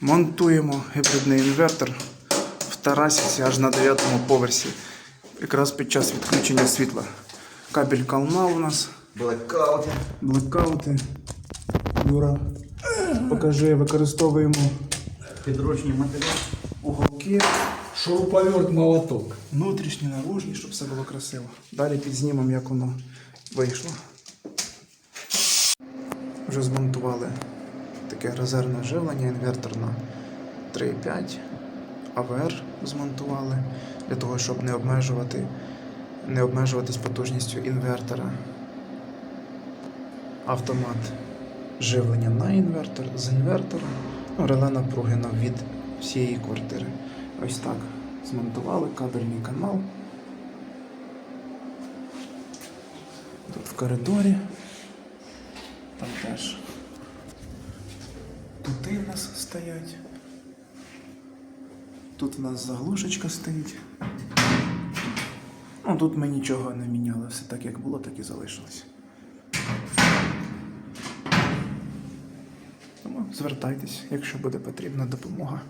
Монтуємо гібридний інвертор в Тарасівці аж на 9 поверсі. Якраз під час відключення світла. Кабель калма у нас, Блекаути. блекаути. Юра, покажи, використовуємо Підручні матеріали. уголки. Шуруповерт молоток. Внутрішні, наружні, щоб все було красиво. Далі підзнімемо, як воно вийшло. Вже змонтували таке резервне живлення, інвертор на 3,5. АВР змонтували для того, щоб не обмежувати, не обмежуватись потужністю інвертора. Автомат живлення на інвертор з інвертора. Ну, реле напруги на від всієї квартири. Ось так змонтували кабельний канал. Тут в коридорі. Тут і в нас стоять. Тут в нас заглушечка стоїть. Ну, тут ми нічого не міняли, все так як було, так і залишилось. Тому звертайтесь, якщо буде потрібна допомога.